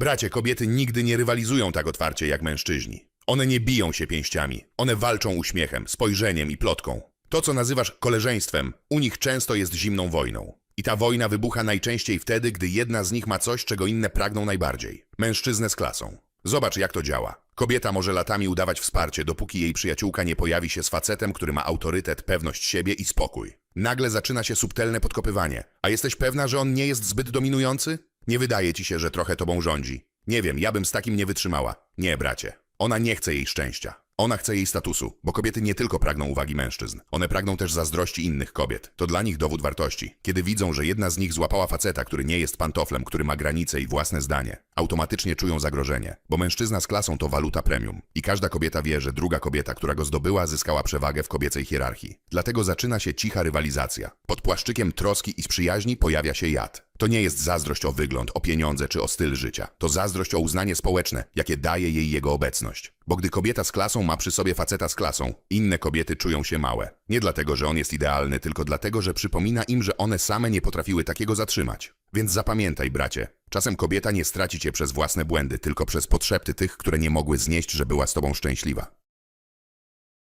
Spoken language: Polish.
Bracie, kobiety nigdy nie rywalizują tak otwarcie jak mężczyźni. One nie biją się pięściami. One walczą uśmiechem, spojrzeniem i plotką. To, co nazywasz koleżeństwem, u nich często jest zimną wojną. I ta wojna wybucha najczęściej wtedy, gdy jedna z nich ma coś, czego inne pragną najbardziej. Mężczyznę z klasą. Zobacz, jak to działa. Kobieta może latami udawać wsparcie, dopóki jej przyjaciółka nie pojawi się z facetem, który ma autorytet, pewność siebie i spokój. Nagle zaczyna się subtelne podkopywanie. A jesteś pewna, że on nie jest zbyt dominujący? Nie wydaje ci się, że trochę tobą rządzi? Nie wiem, ja bym z takim nie wytrzymała. Nie, bracie. Ona nie chce jej szczęścia. Ona chce jej statusu, bo kobiety nie tylko pragną uwagi mężczyzn. One pragną też zazdrości innych kobiet. To dla nich dowód wartości. Kiedy widzą, że jedna z nich złapała faceta, który nie jest pantoflem, który ma granice i własne zdanie, automatycznie czują zagrożenie, bo mężczyzna z klasą to waluta premium. I każda kobieta wie, że druga kobieta, która go zdobyła, zyskała przewagę w kobiecej hierarchii. Dlatego zaczyna się cicha rywalizacja. Pod płaszczykiem troski i przyjaźni pojawia się jad. To nie jest zazdrość o wygląd, o pieniądze czy o styl życia. To zazdrość o uznanie społeczne, jakie daje jej jego obecność. Bo gdy kobieta z klasą ma przy sobie faceta z klasą, inne kobiety czują się małe. Nie dlatego, że on jest idealny, tylko dlatego, że przypomina im, że one same nie potrafiły takiego zatrzymać. Więc zapamiętaj, bracie, czasem kobieta nie straci cię przez własne błędy, tylko przez potrzeby tych, które nie mogły znieść, że była z tobą szczęśliwa.